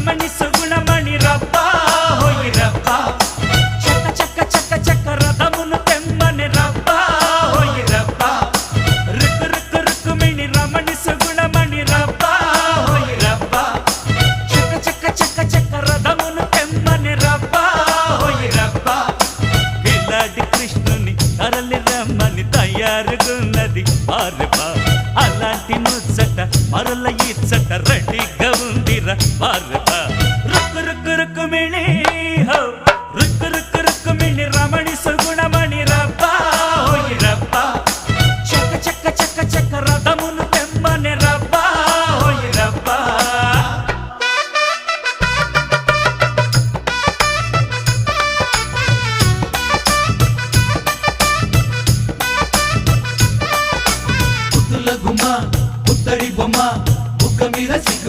రమణి సుగుణమణి రబ్బా హోయి రబ్బా. చక్క చక్క చక్క చక్క రథమును తెమ్మని రబ్బా హోయి రబ్బా. రుక్కు రుక్కు రుక్కుమిణి రమణి సుగుణమణి రబ్బా హోయి రబ్బా. చక్క చక్క చక్క చక్క రథమును తెమ్మని రబ్బా హోయి రబ్బా. పిల్లాడి కృష్ణుని తరలి రమ్మని తయారుగున్నది అలాంటి ముచ్చట మరల ఇచ్చట భారత రుక్కు రుక్కు రుక్కుమిళి హో రుక్కు రుక్కు రుక్కుమిళి రమణి సుగుణమణి రబ్బా హోయి రబ్బా చక్క చక్క చక్క చక్క రథమును తెమ్మని రబ్బా హోయి రబ్బా కుతుల గుమ్మ కుత్తడి బొమ్మ బుగ్గ మీద సిగ్గు